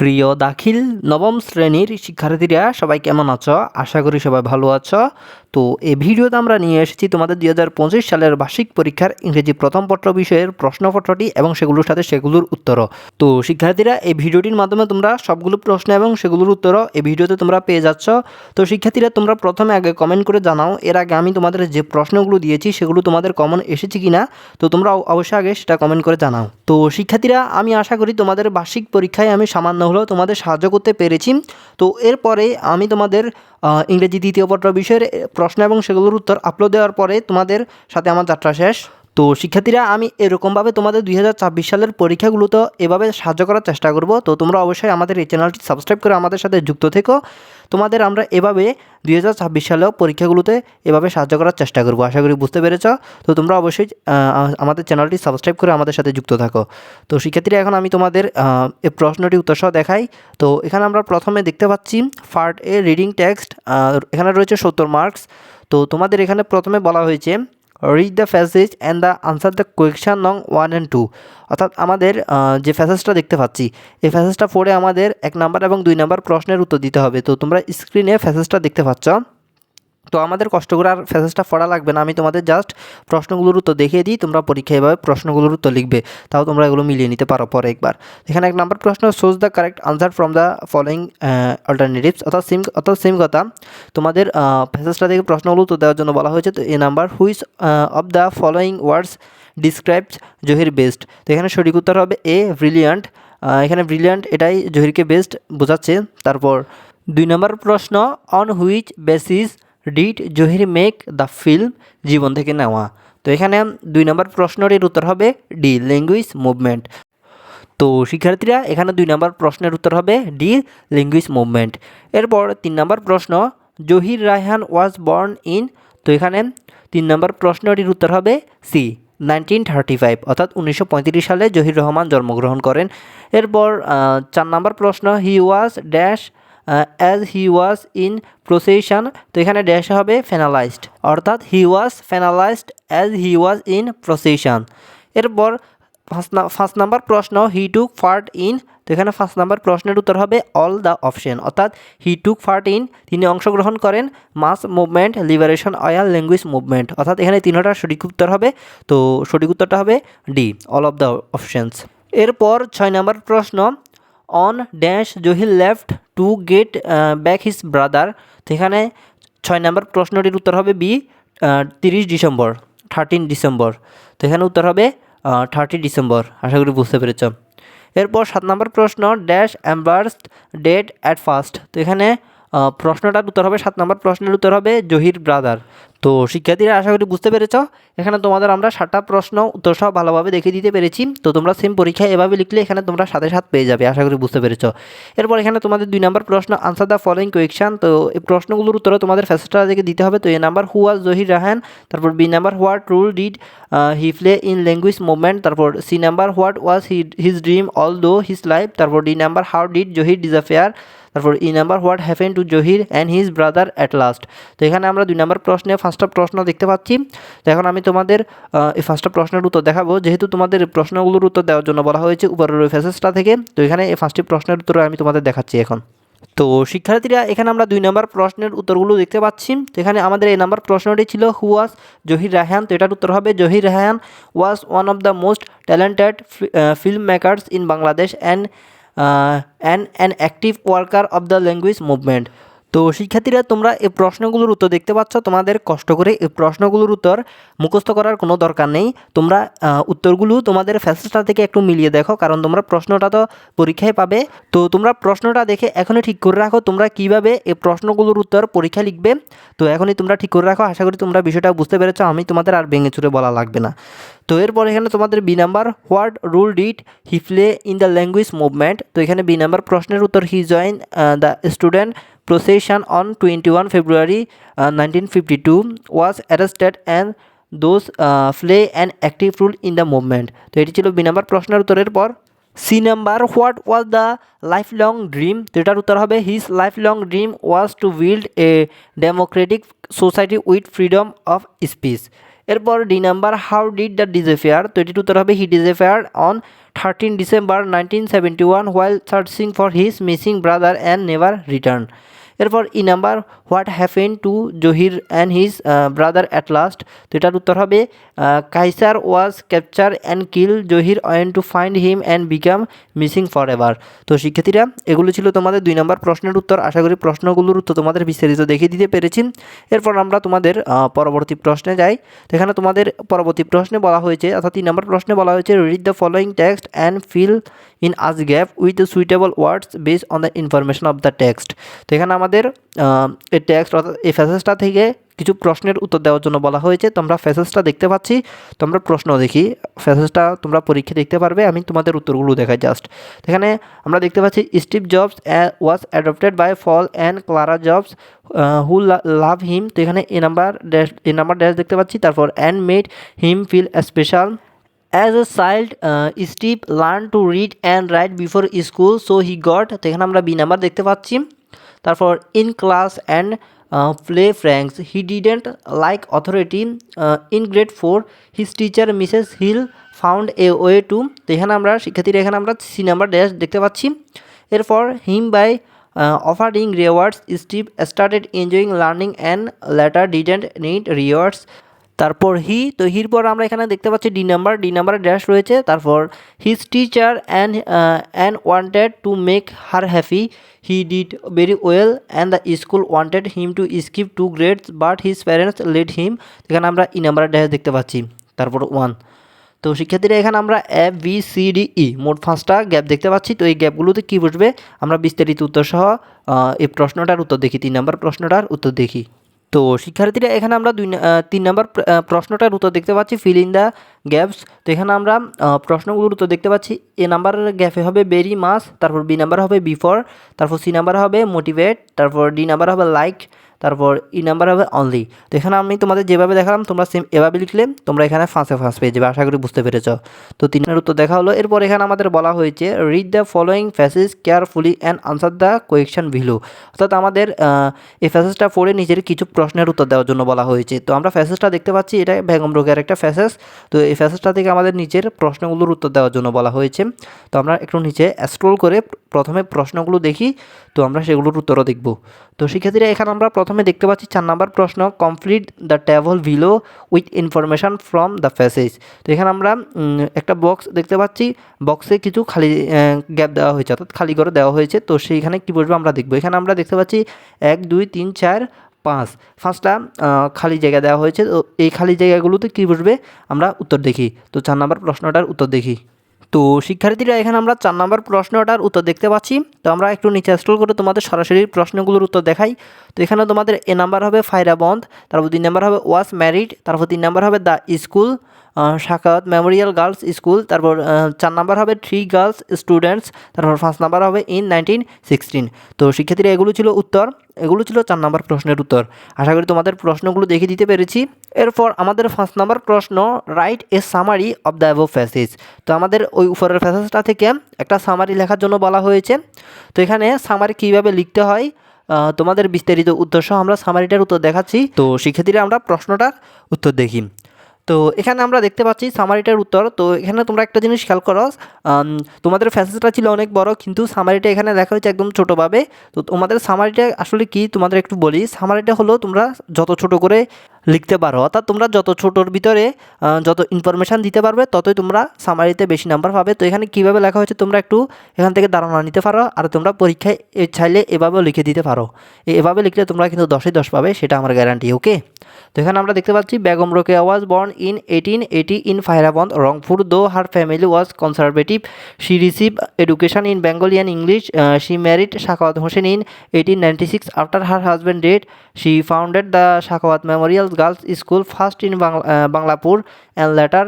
প্রিয় দাখিল নবম শ্রেণির শিক্ষার্থীরা, সবাই কেমন আছো? আশা করি সবাই ভালো আছো। তো এই ভিডিওতে আমরা নিয়ে এসেছি তোমাদের দুই হাজার পঁচিশ সালের বার্ষিক পরীক্ষার ইংরেজি প্রথম পত্র বিষয়ের প্রশ্নপত্রটি এবং সেগুলোর সাথে সেগুলোর উত্তরও। তো শিক্ষার্থীরা, এই ভিডিওটির মাধ্যমে তোমরা সবগুলো প্রশ্ন এবং সেগুলোর উত্তরও এই ভিডিওতে তোমরা পেয়ে যাচ্ছ। তো শিক্ষার্থীরা, তোমরা প্রথমে আগে কমেন্ট করে জানাও, এর আগে আমি তোমাদের যে প্রশ্নগুলো দিয়েছি, সেগুলো তোমাদের কমন এসেছে কি না তো তোমরা অবশ্যই আগে সেটা কমেন্ট করে জানাও। তো শিক্ষার্থীরা, আমি আশা করি তোমাদের বার্ষিক পরীক্ষায় আমি সামান্য হলেও তোমাদের সাহায্য করতে পেরেছি। তো এরপরে আমি তোমাদের ইংরেজি দ্বিতীয় পত্র বিষয়ের প্রশ্ন এবং সেগুলোর উত্তর আপলোড দেওয়ার পরে তোমাদের সাথে আমার যাত্রা শেষ। তো শিক্ষার্থীরা, আমি এরকমভাবে তোমাদের দুই হাজার ছাব্বিশ সালের পরীক্ষাগুলোতে এভাবে সাহায্য করার চেষ্টা করব। তো তোমরা অবশ্যই আমাদের এই চ্যানেলটি সাবস্ক্রাইব করে আমাদের সাথে যুক্ত থেকো। তোমাদের আমরা এভাবে দুই হাজার ছাব্বিশ সালেও পরীক্ষাগুলোতে এভাবে সাহায্য করার চেষ্টা করব, আশা করি বুঝতে পেরেছ। তো তোমরা অবশ্যই আমাদের চ্যানেলটি সাবস্ক্রাইব করে আমাদের সাথে যুক্ত থাকো। তো শিক্ষার্থীরা, এখন আমি তোমাদের এই প্রশ্নটি উত্তর সহ দেখাই। তো এখানে আমরা প্রথমে দেখতে পাচ্ছি ফার্ট এ রিডিং টেক্সট এখানে রয়েছে সত্তর মার্কস। তো তোমাদের এখানে প্রথমে বলা হয়েছে read the passage and the answer the question নং ওয়ান অ্যান্ড টু অর্থাৎ আমাদের যে ফ্যাসেজটা দেখতে পাচ্ছি, এই ফ্যাসেজটা পড়ে আমাদের এক নাম্বার এবং দুই নাম্বার প্রশ্নের উত্তর দিতে হবে। তো তোমরা স্ক্রিনে ফ্যাসেজটা দেখতে পাচ্ছ। তো আমাদের কষ্ট করে আর ফ্যাসেজটা পড়া লাগবে না। আমি তোমাদের জাস্ট প্রশ্নগুলোর উত্তর দেখিয়ে দিই, তোমরা পরীক্ষায় এভাবে প্রশ্নগুলোর উত্তর লিখবে, তাও তোমরা এগুলো মিলিয়ে নিতে পারো পরে একবার। এখানে এক নাম্বার প্রশ্ন choose the correct answer from the following alternatives অর্থাৎ সিম অর্থাৎ সেম কথা। তোমাদের ফ্যাসেজটা থেকে প্রশ্নগুলো উত্তর দেওয়ার জন্য বলা হয়েছে, তো A number which of the following words describes Zahir best তো এখানে সঠিক উত্তর হবে এ ব্রিলিয়ান্ট এখানে ব্রিলিয়ান্ট এটাই জহিরকে বেস্ট বোঝাচ্ছে। তারপর দুই নম্বর প্রশ্ন on which basis did Zahir make the film জীবন থেকে নেওয়া। তো এখানে দুই নম্বর প্রশ্নটির উত্তর হবে ডি ল্যাঙ্গুয়েজ মুভমেন্ট তো শিক্ষার্থীরা, এখানে দুই নম্বর প্রশ্নের উত্তর হবে ডি ল্যাঙ্গুয়েজ মুভমেন্ট এরপর তিন নম্বর প্রশ্ন Zahir Raihan was born in তো এখানে তিন নম্বর প্রশ্নটির উত্তর হবে সি নাইনটিন থার্টি ফাইভ অর্থাৎ উনিশশো পঁয়ত্রিশ সালে জহির রহমান জন্মগ্রহণ করেন। এরপর চার নম্বর প্রশ্ন he was dash as he was in possession তো এখানে ড্যাশ হবে ফেনালাইজড অর্থাৎ he was penalised as he was in possession এরপর ফার্স্ট নাম্বার প্রশ্ন হি টুক ফার্ট ইন তো এখানে ফার্স্ট নাম্বার প্রশ্নের উত্তর হবে অল দ্য অপশন অর্থাৎ হি টুক ফার্ট ইন তিনি অংশগ্রহণ করেন mass movement liberation war language movement অর্থাৎ এখানে তিনটা সঠিক উত্তর হবে, তো সঠিক উত্তরটা হবে D all of the options এরপর ছয় নম্বর প্রশ্ন on dash Zahir left to get back his brother তো এখানে ছয় নম্বর প্রশ্নটির উত্তর হবে বি তিরিশ ডিসেম্বর থার্টিন ডিসেম্বর। তো এখানে উত্তর হবে থার্টি ডিসেম্বর। আশা করি বুঝতে পেরেছ। এরপর সাত নম্বর প্রশ্ন dash embarrassed date at first তো এখানে প্রশ্নটার উত্তর হবে, সাত নম্বর প্রশ্নের উত্তর হবে জহির ব্রাদার তো শিক্ষার্থীরা আশা করি বুঝতে পেরেছ। এখানে তোমাদের আমরা সাতটা প্রশ্ন উত্তর সহ ভালোভাবে দেখিয়ে দিতে পেরেছি। তো তোমরা সেম পরীক্ষায় এভাবে লিখলে এখানে তোমরা সাথে সাথ পেয়ে যাবে, আশা করি বুঝতে পেরেছ। এরপর এখানে তোমাদের দুই নম্বর প্রশ্ন আনসার দ্য ফলোয়িং কোয়েকশন তো এই প্রশ্নগুলোর উত্তরে তোমাদের ফ্যাসেসটা থেকে দিতে হবে। তো A number who was Zahir Raihan তারপর B number what role did he play in language movement তারপর C number what was his dream all though his life তারপর D number how did Zahir disappear তারপর E number what happen to Zahir and his brother at last তো এখানে আমরা দুই number প্রশ্নে ফার্স্টটা প্রশ্ন দেখতে পাচ্ছি। তো এখন আমি তোমাদের এই ফার্স্টটা প্রশ্নের উত্তর দেখাবো। যেহেতু তোমাদের প্রশ্নগুলোর উত্তর দেওয়ার জন্য বলা হয়েছে উপরের ওই ফেসেসটা থেকে, তো এখানে এই ফার্স্টটি প্রশ্নের উত্তর আমি তোমাদের দেখাচ্ছি এখন। তো শিক্ষার্থীরা, এখানে আমরা দুই নম্বর প্রশ্নের উত্তরগুলো দেখতে পাচ্ছি। তো এখানে আমাদের এই নাম্বার প্রশ্নটি ছিল হু ওয়াজ জহির রায়হান তো এটার উত্তর হবে Zahir Raihan was one of the most talented film makers in Bangladesh and and an active worker of the language movement তো শিক্ষার্থীরা, তোমরা এই প্রশ্নগুলোর উত্তর দেখতে পাচ্ছ। তোমাদের কষ্ট করে এই প্রশ্নগুলোর উত্তর মুখস্থ করার কোনো দরকার নেই। তোমরা উত্তরগুলো তোমাদের ফ্যাসেসটা থেকে একটু মিলিয়ে দেখো, কারণ তোমরা প্রশ্নটা তো পরীক্ষায় পাবে। তো তোমরা প্রশ্নটা দেখে এখনই ঠিক করে রাখো, তোমরা কীভাবে এই প্রশ্নগুলোর উত্তর পরীক্ষা লিখবে। তো এখনই তোমরা ঠিক করে রাখো। আশা করি তোমরা বিষয়টা বুঝতে পেরেছ। আমি তোমাদের আর ভেঙে চুরে বলা লাগবে না। তো এরপর এখানে তোমাদের B number what role did he play in the language movement? তো এখানে বি নাম্বার প্রশ্নের উত্তর he join the student procession on 21 February uh, 1952 was arrested and those uh, play an active role in the movement. তো এটি ছিল B number প্রশ্নের উত্তরের পর C number what was the life long dream? তো এটার উত্তর হবে his life long dream was to build a democratic society with freedom of speech. এরপর D number, how did the disappear? তো এটির উত্তর হবে, he disappear on thirteen December nineteen seventy one, while searching for his missing brother and never return. এরপর E number, what happen to Zahir and his brother at last. তো এটার উত্তর হবে Kaiser was capture and kill Zahir went to find him and become missing forever তো শিক্ষার্থীরা, এগুলো ছিল তোমাদের দুই নম্বর প্রশ্নের উত্তর। আশা করি প্রশ্নগুলোর উত্তর তোমাদের বিস্তারিত দেখিয়ে দিতে পেরেছি। এরপর আমরা তোমাদের পরবর্তী প্রশ্নে যাই। তো এখানে তোমাদের পরবর্তী প্রশ্নে বলা হয়েছে, অর্থাৎ তিন নম্বর প্রশ্নে বলা হয়েছে read the following text and fill in as gap with suitable words base on the information of the text তো এখানে আমাদের এই টেক্সট অর্থাৎ এই ফ্যাসেজটা থেকে কিছু প্রশ্নের উত্তর দেওয়ার জন্য বলা হয়েছে। তোমরা ফ্যাসেজটা দেখতে পাচ্ছি, তোমরা প্রশ্ন দেখি। ফ্যাসেজটা তোমরা পরীক্ষা দেখতে পারবে, আমি তোমাদের উত্তরগুলো দেখাই জাস্ট এখানে আমরা দেখতে পাচ্ছি Steve Jobs was adopted by Paul and Clara Jobs who love him তো এখানে A number dash A number dash দেখতে পাচ্ছি, তারপর and made him feel special as a child Steve learn to read and write before school so he got তো এখানে আমরা B number দেখতে পাচ্ছি। তারপর in class and play pranks he didn't like authority in grade four his teacher Mrs Hill found a way to তো এখানে আমরা, শিক্ষার্থীরা এখানে আমরা সি নাম্বার ড্যাশ দেখতে পাচ্ছি। এরপর him by offering rewards Steve started enjoying learning and later didn't need rewards তারপর হি তো হির পর আমরা এখানে দেখতে পাচ্ছি ডি নাম্বার ডি নাম্বারে ড্যাশ রয়েছে। তারপর his teacher and and wanted to make her happy he did very well and the school wanted him to skip two grades but his parents led him এখানে আমরা ই নাম্বারে dash দেখতে পাচ্ছি। তারপর one তো শিক্ষার্থীরা, এখানে আমরা A B C D E মোট পাঁচটা গ্যাপ দেখতে পাচ্ছি। তো এই গ্যাপগুলোতে কী বসবে? আমরা বিস্তারিত উত্তর সহ এই প্রশ্নটার উত্তর দেখি, তিন নম্বর প্রশ্নটার উত্তর দেখি। তো শিক্ষার্থীরা, এখানে আমরা দুই তিন নম্বর প্রশ্নটার উত্তর দেখতে পাচ্ছি ফিল ইন দ্য গ্যাপস তো এখানে আমরা প্রশ্নগুলোর উত্তর দেখতে পাচ্ছি, এ নাম্বার গ্যাপে হবে বেরি মাস তারপর বি নাম্বার হবে বিফোর তারপর সি নাম্বার হবে মোটিভেট তারপর ডি নাম্বার হবে লাইক তারপর ই নাম্বার হবে অনলি তো এখানে আমি তোমাদের যেভাবে দেখালাম, তোমরা সেম এভাবে লিখলে তোমরা এখানে ফাঁসে ফাঁস পেয়ে যাবে, আশা করি বুঝতে পেরেছ। তো তিনের উত্তর দেখা হলো। এরপর এখানে আমাদের বলা হয়েছে read the following passage carefully and answer the question below অর্থাৎ আমাদের এই ফ্যাসেজটা পড়ে নিজের কিছু প্রশ্নের উত্তর দেওয়ার জন্য বলা হয়েছে। তো আমরা ফ্যাসেজটা দেখতে পাচ্ছি এটা বেগম রোগের একটা ফ্যাসেজ তো এই ফ্যাসেজটা থেকে আমাদের নিজের প্রশ্নগুলোর উত্তর দেওয়ার জন্য বলা হয়েছে। তো আমরা একটু নিচে স্ক্রোল করে প্রথমে প্রশ্নগুলো দেখি, তো আমরা সেগুলোর উত্তরও দেখব। তো শিক্ষার্থীরা, এখানে আমরা প্রথমে দেখতে পাচ্ছি চার নাম্বার প্রশ্ন complete the table below with information from the passage তো এখানে আমরা একটা বক্স দেখতে পাচ্ছি বক্সে কিছু খালি গ্যাপ দেওয়া হয়েছে, অর্থাৎ খালি করে দেওয়া হয়েছে। তো সেইখানে কী বসবে আমরা দেখব। এখানে আমরা দেখতে পাচ্ছি এক, দুই, তিন, চার, পাঁচ। পাঁচটা খালি জায়গা দেওয়া হয়েছে। তো এই খালি জায়গাগুলোতে কী বসবে? আমরা উত্তর দেখি। তো চার নাম্বার প্রশ্নটার উত্তর দেখি। তো শিক্ষার্থীরা, এখানে আমরা চার নম্বর প্রশ্নটার উত্তর দেখতে পাচ্ছি। তো আমরা একটু নিচে স্ক্রল করে তোমাদের সরাসরি প্রশ্নগুলোর উত্তর দেখাই। তো এখানে তোমাদের এ নাম্বার হবে ফায়রা বন্ধ তারপর দুই নাম্বার হবে ওয়াস ম্যারিড, তারপর তিন নাম্বার হবে the school Sakhawat memorial girls school তারপর চার নাম্বার হবে থ্রি গার্লস স্টুডেন্টস তারপর পাঁচ নাম্বার হবে ইন নাইনটিন সিক্সটিন তো শিক্ষার্থীরা, এগুলো ছিল উত্তর, এগুলো ছিল চার নম্বর প্রশ্নের উত্তর। আশা করি তোমাদের প্রশ্নগুলো দেখিয়ে দিতে পেরেছি। এরপর আমাদের পাঁচ নম্বর প্রশ্ন write a summary of the above passage তো আমাদের ওই উপরের ফ্যাসেজটা থেকে একটা সামারি লেখার জন্য বলা হয়েছে। তো এখানে সামারি কীভাবে লিখতে হয় তোমাদের বিস্তারিত সহ আমরা সামারিটার উত্তর দেখাচ্ছি। তো শিক্ষার্থীরা, আমরা প্রশ্নটার উত্তর দেখি। তো এখানে আমরা দেখতে পাচ্ছি সামারিটার উত্তর। তো এখানে তোমরা একটা জিনিস খেয়াল করো তোমাদের ফ্যাসেজটা ছিল অনেক বড়, কিন্তু সামারিটা এখানে দেখা হয়েছে একদম ছোটোভাবে। তো তোমাদের সামারিটা আসলে কি? তোমাদের একটু বলি। সামারিটা হলো তোমরা যত ছোট করে লিখতে পারো। অর্থাৎ তোমরা যত ছোটোর ভিতরে যত ইনফরমেশান দিতে পারবে, ততই তোমরা সামারিতে বেশি নাম্বার পাবে। তো এখানে কীভাবে লেখা হয়েছে তোমরা একটু এখান থেকে ধারণা নিতে পারো, আর তোমরা পরীক্ষায় চাইলে এভাবেও লিখে দিতে পারো। এভাবে লিখলে তোমরা কিন্তু দশে দশ পাবে, সেটা আমার গ্যারান্টি ওকে তো এখানে আমরা দেখতে পাচ্ছি, Begum Rokeya was born in eighteen eighty in Pairaband Rangpur. Though her family was conservative she receive education in Bengali and English she married Sakhawat Hossain in eighteen ninety six after her husband death she founded the Sakhawat memorial girls school first in Bangla Banglapur and later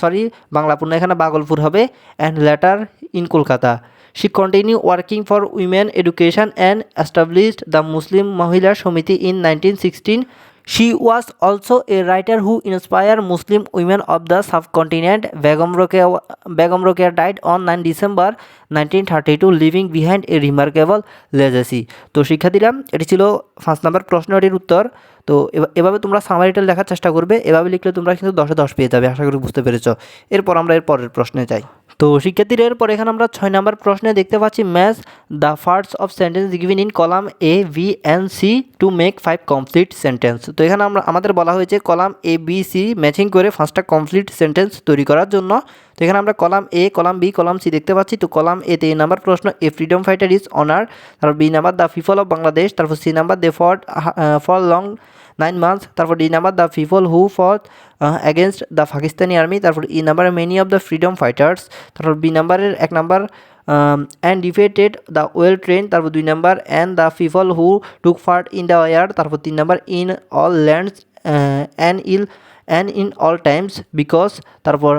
sorry Banglapur না, এখানে বাগলপুর হবে and later in Kolkata she continue working for women education and established the Muslim Mahila Samiti in nineteen sixteen she was also a writer who inspire Muslim women of the subcontinent Begum Rokeya Begum Rokeya died on nine December nineteen thirty two living behind a remarkable legacy তো শিক্ষার্থীরা এটি ছিল পাঁচ নম্বর প্রশ্নটির উত্তর। তো এভাবে তোমরা সামারিটা লেখার চেষ্টা করবে, এভাবে লিখলে তোমরা কিন্তু দশে দশ পেয়ে যাবে, আশা করি বুঝতে পেরেছ। এরপর আমরা এর পরের প্রশ্নে যাই। তো শিক্ষার্থীরা এরপর এখানে আমরা ছয় নম্বর প্রশ্নে দেখতে পাচ্ছি match the first of sentence given in column A B and C to make five complete sentence তো এখানে আমরা, আমাদের বলা হয়েছে column A B C matching করে পাঁচটা কমপ্লিট সেন্টেন্স তৈরি করার জন্য। তো এখানে আমরা column A column B column C দেখতে পাচ্ছি। তো কলাম এ তে নাম্বার প্রশ্ন a freedom fighter is honour তারপর B number the people of Bangladesh তারপর C number they for for long nine months তারপর D number the people who for against the Pakistani army তারপর E number many of the freedom fighters তারপর B নাম্বারের এক number and defeated the well train তারপর দুই number and the people who took part in the air তারপর তিন number in all lands and ill and in all times because তারপর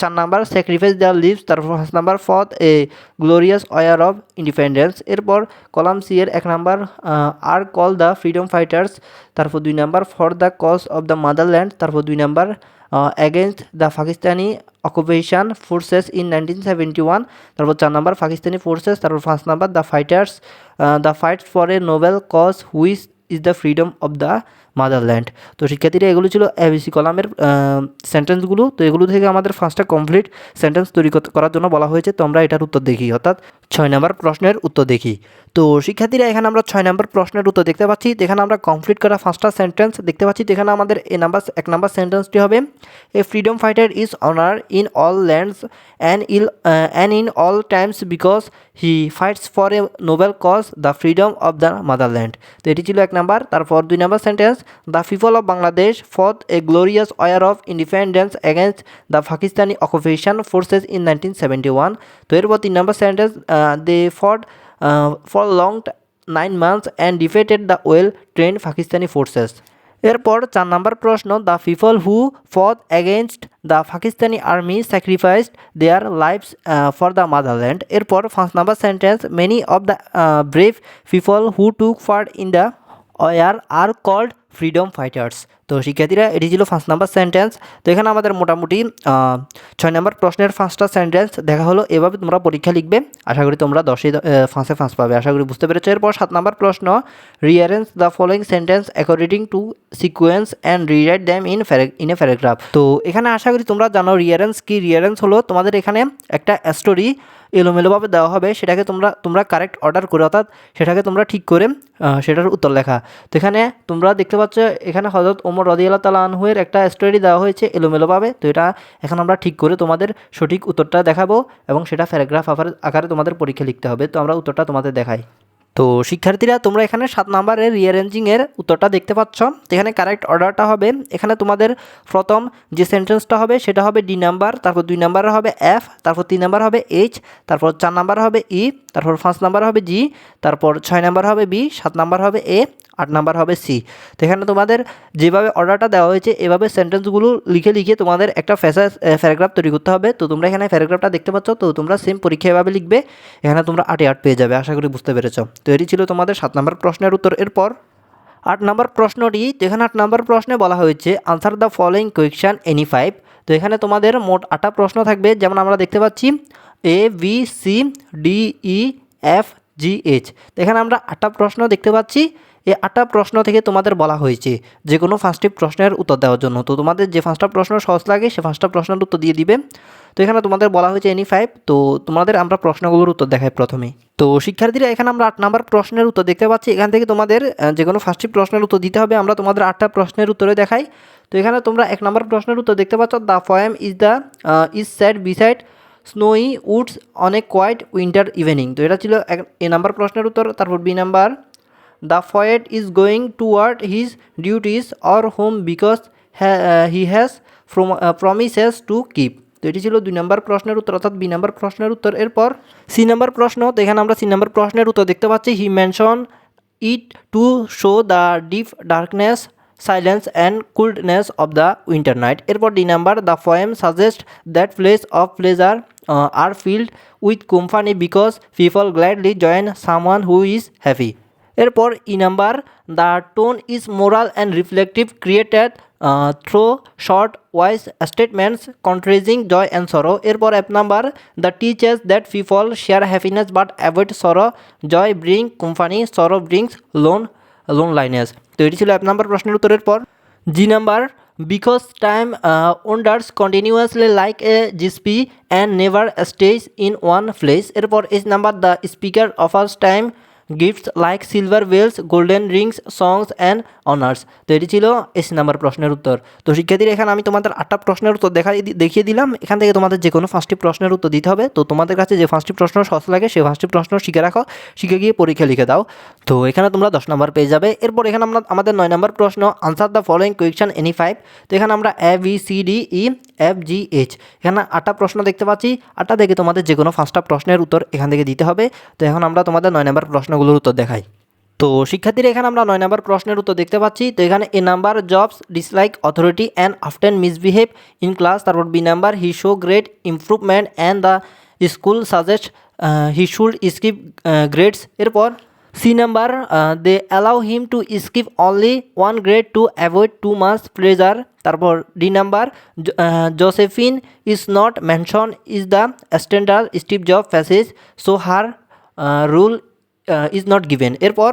চার number sacrifice their lives তারপর পাঁচ number for a glorious war of independence এরপর column C এর এক number are call the freedom fighters তারপর দুই number for the cause of the motherland তারপর দুই number against the Pakistani occupation forces in nineteen seventy one তারপর চার number Pakistani forces তারপর পাঁচ number the fighters the fight for a noble cause which is the freedom of the motherland. তো শিক্ষার্থীরা এগুলো ছিল এবিসি কলামের সেন্টেন্সগুলো তো এগুলো থেকে আমাদের পাঁচটা কমপ্লিট সেন্টেন্স তৈরি করার জন্য বলা হয়েছে। তো আমরা এটার উত্তর দেখি, অর্থাৎ ছয় নম্বর প্রশ্নের উত্তর দেখি। তো শিক্ষার্থীরা, এখানে আমরা ছয় নম্বর প্রশ্নের উত্তর দেখতে পাচ্ছি। যেখানে আমরা কমপ্লিট করা পাঁচটা সেন্টেন্স দেখতে পাচ্ছি। যেখানে আমাদের এ নাম্বার, এক নাম্বার সেন্টেন্সটি হবে a freedom fighter is honour in all lands and ill and in all times because he fights for a noble cause the freedom of the motherland তো এটি ছিল এক নাম্বার। তারপর দুই number sentence the people of Bangladesh for a glorious war of independence against the Pakistani occupation forces in nineteen seventy one তো এরপর তিন number sentence they fought for long nine months and defeated the well train Pakistani forces এরপর চার number প্রশ্ন the people who fought against the Pakistani army sacrificed their lives for the motherland এরপর পাঁচ number sentence many of the brave people who took part in the war are called freedom fighters তো শিক্ষার্থীরা, এটি ছিল পাঁচ number sentence তো এখানে আমাদের মোটামুটি ছয় নাম্বার প্রশ্নের পাঁচটা সেন্টেন্স দেখা হলো। এভাবে তোমরা পরীক্ষা লিখবে। আশা করি তোমরা দশে পাঁচে পাঁচ পাবে। আশা করি বুঝতে পেরেছ। এরপর সাত নাম্বার প্রশ্ন। Rearrange the following sentence according to sequence and rewrite them in in a paragraph তো এখানে আশা করি তোমরা জানো রিয়ারেন্স কি? রিয়ারেন্স হলো তোমাদের এখানে একটা স্টোরি এলোমেলোভাবে দেওয়া হবে। সেটাকে তোমরা তোমরা কারেক্ট অর্ডার করে, অর্থাৎ সেটাকে তোমরা ঠিক করে সেটার উত্তর লেখা। তো এখানে তোমরা দেখতে পাচ্ছ এখানে হজরত ওমর রদিয়াল্লাহ তালা আনহুয়ের একটা স্টোরি দেওয়া হয়েছে এলোমেলোভাবে। তো এটা এখন আমরা ঠিক করে তোমাদের সঠিক উত্তরটা দেখাবো এবং সেটা প্যারাগ্রাফ আকারে তোমাদের পরীক্ষা লিখতে হবে। তো আমরা উত্তরটা তোমাদের দেখাই। তো শিক্ষার্থীরা, তোমরা এখানে সাত নাম্বারের রিঅ্যারেঞ্জিংয়ের উত্তরটা দেখতে পাচ্ছ। এখানে কারেক্ট অর্ডারটা হবে। এখানে তোমাদের প্রথম যে সেন্টেন্সটা হবে, সেটা হবে ডি নাম্বার তারপর দুই নাম্বার হবে এফ তারপর তিন নাম্বার হবে এইচ তারপর চার নাম্বার হবে ই তারপর পাঁচ নাম্বার হবে জি তারপর ছয় নাম্বার হবে বি সাত নাম্বার হবে এ আট নাম্বার হবে সি। তো এখানে তোমাদের যেভাবে অর্ডারটা দেওয়া হয়েছে, এভাবে সেন্টেন্সগুলো লিখে লিখে তোমাদের একটা ফ্যাসাস প্যারাগ্রাফ তৈরি করতে হবে। তো তোমরা এখানে প্যারাগ্রাফটা দেখতে পাচ্ছ, তো তোমরা সেম পরীক্ষা এভাবে লিখবে, এখানে তোমরা আটে আট পেয়ে যাবে, আশা করি বুঝতে পেরেছ। তো এটি ছিল তোমাদের সাত নম্বর প্রশ্নের উত্তর। এরপর আট নম্বর প্রশ্নটি, যেখানে আট নম্বর প্রশ্নে বলা হয়েছে answer the following question any five তো এখানে তোমাদের মোট আটটা প্রশ্ন থাকবে, যেমন আমরা দেখতে পাচ্ছি A B C D E F G H তো এখানে আমরা আটটা প্রশ্ন দেখতে পাচ্ছি এই আটটা প্রশ্ন থেকে তোমাদের বলা হয়েছে। যে কোনো পাঁচটি প্রশ্নের উত্তর দেওয়ার জন্য। তো তোমাদের যে ফার্স্টটা প্রশ্ন সহজ লাগে, সে ফার্স্টটা প্রশ্নের উত্তর দিয়ে দিবে। তো এখানে তোমাদের বলা হয়েছে এনি ফাইভ তো তোমাদের আমরা প্রশ্নগুলোর উত্তর দেখাই প্রথমে। তো শিক্ষার্থীরা, এখানে আমরা আট নাম্বার প্রশ্নের উত্তর দেখতে পাচ্ছি। এখান থেকে তোমাদের যে কোনো পাঁচটি প্রশ্নের উত্তর দিতে হবে। আমরা তোমাদের আটটা প্রশ্নের উত্তরে দেখাই। তো এখানে তোমরা এক নম্বর প্রশ্নের উত্তর দেখতে পাচ্ছ। The poem is the is side by side snowy woods অনেক কোয়াইট উইন্টার ইভিনিং তো এটা ছিল এক, এ নাম্বার প্রশ্নের উত্তর। তারপর B number the poet is going toward his duties or home because he has promises to keep তো এটি ছিল দুই নম্বর প্রশ্নের উত্তর, অর্থাৎ বি নম্বর প্রশ্নের উত্তর। এরপর সি নম্বর প্রশ্ন, তো এখানে আমরা সি নম্বর প্রশ্নের উত্তর দেখতে পাচ্ছি। He mention it to show the deep darkness silence and coldness of the winter night এরপর D number the poem suggest that place of pleasure are filled with company because people gladly join someone who is happy এরপর E number the tone is moral and reflective created through short wise statements contrasting joy and sorrow এরপর F number the teaches that people share happiness but avoid sorrow joy bring company sorrow brings lone loneliness তো এটি ছিল এক number প্রশ্নের উত্তরের পর G number because time wanders continuously like a gypsy and never stays in one place এরপর S number the speaker offers time gifts like silver wells golden rings songs and honours তো এটি ছিল S number প্রশ্নের উত্তর। তো শিক্ষার্থীরা, এখানে আমি তোমাদের আটটা প্রশ্নের উত্তর দেখা দেখিয়ে দিলাম। এখান থেকে তোমাদের যে কোনো পাঁচটি প্রশ্নের উত্তর দিতে হবে। তো তোমাদের কাছে যে পাঁচটি প্রশ্ন সহজ লাগে, সেই পাঁচটি প্রশ্ন শিখে রাখো। শিখে গিয়ে পরীক্ষা লিখে দাও। তো এখানে তোমরা দশ নম্বর পেয়ে যাবে। এরপর এখানে আমরা আমাদের নয় নম্বর প্রশ্ন answer the following question any five তো এখানে আমরা A B C D E F G H এখানে আটটা প্রশ্ন দেখতে পাচ্ছি। আটটা থেকে তোমাদের যে কোনো পাঁচটা প্রশ্নের উত্তর এখান থেকে দিতে হবে। তো এখন আমরা তোমাদের নয় নম্বর প্রশ্নগুলোর উত্তর দেখাই। তো শিক্ষার্থীরা, এখানে আমরা নয় নম্বর প্রশ্নের উত্তর দেখতে পাচ্ছি। তো এখানে A number Jobs dislike authority and often misbehave in class তারপর B number he show great improvement and the school suggest he should skip grades এরপর C number they allow him to skip only one grade to avoid too much pressure তারপর D number Josephine is not mention is the standard Steve Jobs passage so her role is not given এরপর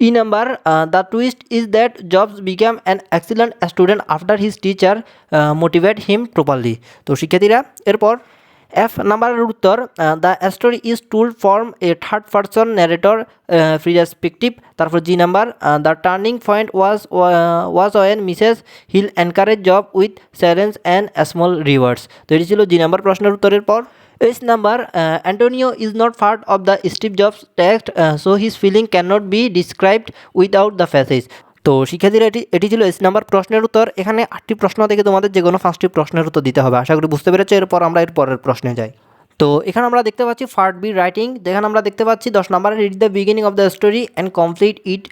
E number the twist is that Jobs become an excellent student after his teacher motivate him properly তো শিক্ষার্থীরা, এরপর F নাম্বারের উত্তর the story is told from a third person narrator perspective তারপর G number the turning point was was when Mrs Hill encourage Job with challenge and small rewards তো এটি ছিল G number প্রশ্নের উত্তরের পর। H uh, Antonio is not part of the Steve Jobs text, uh, so his feeling cannot be described without the passage তো শিক্ষার্থীরা এটি এটি ছিল এস নাম্বার প্রশ্নের উত্তর। এখানে আটটি প্রশ্ন থেকে তোমাদের যে কোনো পাঁচটি প্রশ্নের উত্তর দিতে হবে। আশা করি বুঝতে পেরেছ। এরপর আমরা এর পরের প্রশ্নে যাই। তো এখানে আমরা দেখতে পাচ্ছি ফার্ট বি রাইটিং এখানে আমরা দেখতে পাচ্ছি দশ নম্বরে read the beginning of the story and complete it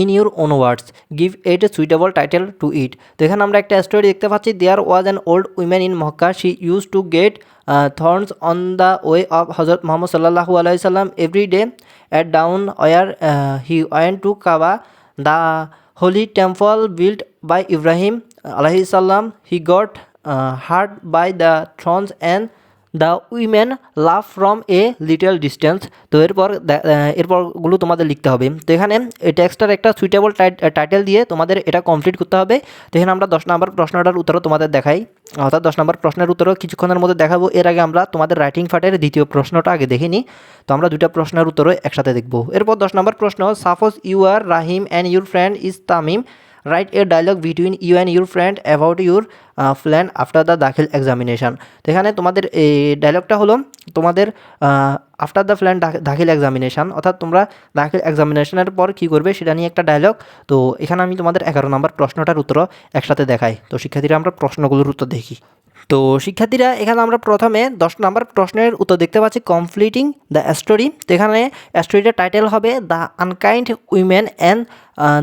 in your own words give it a suitable title to it তো এখানে আমরা একটা স্টোরি দেখতে পাচ্ছি there was an old women in Mecca she use to get thorns on the way of Hazrat Mohammad সাল্লাহু আলাইসাল্লাম every day at dawn when he went to Kaaba the holy temple built by Ibrahim he got uh, hurt by the thorns and the women love from a little distance তো এরপর এরপরগুলো তোমাদের লিখতে হবে। তো এখানে এই টেক্সটার একটা সুইটেবল টাইটেল দিয়ে তোমাদের এটা কমপ্লিট করতে হবে। তো এখানে আমরা দশ নম্বর প্রশ্নটার উত্তরও তোমাদের দেখাই। অর্থাৎ দশ নম্বর প্রশ্নের উত্তরও কিছুক্ষণের মধ্যে দেখাবো। এর আগে আমরা তোমাদের রাইটিং পার্টের দ্বিতীয় প্রশ্নটা আগে দেখিনি তো আমরা দুটা প্রশ্নের উত্তরও একসাথে দেখব। এরপর দশ নম্বর প্রশ্ন suppose you are Rahim and your friend is Tamim. Write a dialogue between you and your friend about your plan after the Dakhil examination এখানে তোমাদের এই ডায়লগটা হলো তোমাদের after the plan Dakhil examination অর্থাৎ তোমরা দাখিল এক্সামিনেশনের পর কী করবে সেটা নিয়ে একটা ডায়লগ তো এখানে আমি তোমাদের এগারো নম্বর প্রশ্নটার উত্তর একসাথে দেখাই। তো শিক্ষার্থীরা, আমরা প্রশ্নগুলোর উত্তর দেখি। তো শিক্ষার্থীরা, এখানে আমরা প্রথমে দশ নম্বর প্রশ্নের উত্তর দেখতে পাচ্ছি কমপ্লিটিং দ্য স্টোরি তো এখানে স্টোরিটার টাইটেল হবে the unkind women and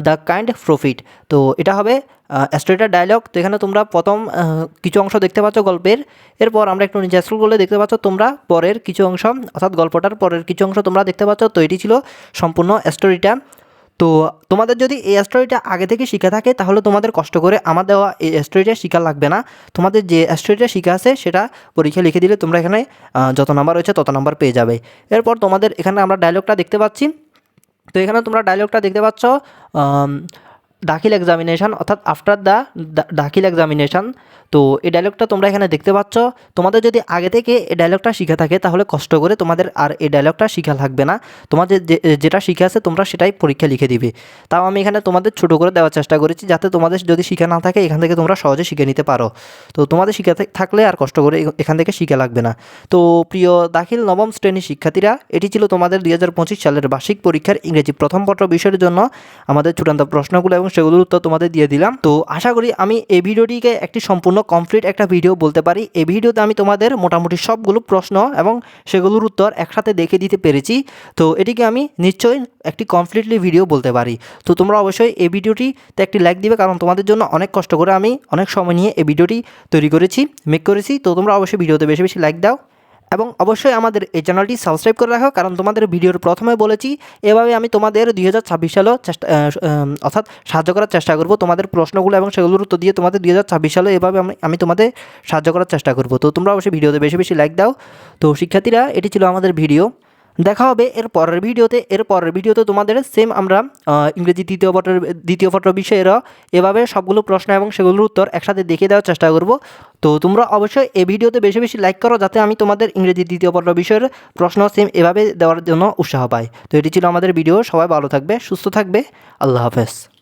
the kind prophet তো এটা হবে স্টোরিটার ডায়লগ তো এখানে তোমরা প্রথম কিছু অংশ দেখতে পাচ্ছ গল্পের। এরপর আমরা একটু নিচে স্ক্রল করলে দেখতে পাচ্ছ তোমরা পরের কিছু অংশ, অর্থাৎ গল্পটার পরের কিছু অংশ তোমরা দেখতে পাচ্ছ তো এটি ছিল সম্পূর্ণ স্টোরিটা তো তোমাদের যদি এই স্টোরিটা আগে থেকে শিখে থাকে, তাহলে তোমাদের কষ্ট করে আমার দেওয়া এই স্টোরিটা শিখা লাগবে না। তোমাদের যে স্টোরিটা শিখা আছে, সেটা পরীক্ষা লিখে দিলে তোমরা এখানে যত নাম্বার রয়েছে, তত নাম্বার পেয়ে যাবে। এরপর তোমাদের এখানে আমরা ডায়লগটা দেখতে পাচ্ছি। তো এখানে তোমরা ডায়লগটা দেখতে পাচ্ছ দাখিল এক্সামিনেশান অর্থাৎ আফটার দ্য দাখিল এক্সামিনেশান তো এই ডায়লগটা তোমরা এখানে দেখতে পাচ্ছ। তোমাদের যদি আগে থেকে এই ডায়লগটা শিখে থাকে, তাহলে কষ্ট করে তোমাদের আর এই ডায়লগটা শিখা লাগবে না। তোমাদের যেটা শিখে আছে, তোমরা সেটাই পরীক্ষা লিখে দিবে। তাও আমি এখানে তোমাদের ছোট করে দেওয়ার চেষ্টা করেছি, যাতে তোমাদের যদি শিখে না থাকে, এখান থেকে তোমরা সহজে শিখে নিতে পারো। তো তোমাদের শিখে থাকলে আর কষ্ট করে এখান থেকে শিখে লাগবে না। তো প্রিয় দাখিল নবম শ্রেণির শিক্ষার্থীরা, এটি ছিল তোমাদের দুই হাজার পঁচিশ সালের বার্ষিক পরীক্ষার ইংরেজি প্রথম পত্র বিষয়ের জন্য। আমাদের চূড়ান্ত প্রশ্নগুলো এবং সেগুলোর উত্তর তোমাদের দিয়ে দিলাম। তো আশা করি আমি এই ভিডিওটিকে একটি সম্পূর্ণ কমপ্লিট একটা ভিডিও বলতে পারি। এই ভিডিওতে আমি তোমাদের মোটামুটি সবগুলো প্রশ্ন এবং সেগুলোর উত্তর একসাথে দেখে দিতে পেরেছি। তো এটিকে আমি নিশ্চয়ই একটি কমপ্লিটলি ভিডিও বলতে পারি। তো তোমরা অবশ্যই এই ভিডিওটিতে একটি লাইক দিবে কারণ তোমাদের জন্য অনেক কষ্ট করে আমি অনেক সময় নিয়ে এই ভিডিওটি তৈরি করেছি মেক করেছি। তো তোমরা অবশ্যই ভিডিওতে বেশি বেশি লাইক দাও। এবং অবশ্যই আমাদের এই চ্যানেলটি সাবস্ক্রাইব করে রাখো, কারণ তোমাদের ভিডিওর প্রথমে বলেছি, এভাবে আমি তোমাদের দুই হাজার ছাব্বিশ সালেও চেষ্টা অর্থাৎ সাহায্য করার চেষ্টা করব তোমাদের প্রশ্নগুলো এবং সেগুলোর উত্তর দিয়ে তোমাদের দুই হাজার ছাব্বিশ সালে এভাবে আমি আমি তোমাদের সাহায্য করার চেষ্টা করব। তো তোমরা অবশ্যই ভিডিওতে বেশি বেশি লাইক দাও। তো শিক্ষার্থীরা, এটি ছিল আমাদের ভিডিও। দেখা হবে এর পরের ভিডিওতে। এর পরের ভিডিওতে তোমাদের সেম আমরা ইংরেজি দ্বিতীয় পত্রের দ্বিতীয় পত্র বিষয়েরও এভাবে সবগুলো প্রশ্ন এবং সেগুলোর উত্তর একসাথে দেখিয়ে দেওয়ার চেষ্টা করব। তো তোমরা অবশ্যই এই ভিডিওতে বেশি বেশি লাইক করো যাতে আমি তোমাদের ইংরেজি দ্বিতীয় পত্র বিষয়ের প্রশ্ন সেম এভাবে দেওয়ার জন্য উৎসাহ পাই। তো এটি ছিল আমাদের ভিডিও। সবাই ভালো থাকবে, সুস্থ থাকবে। আল্লাহ হাফেজ।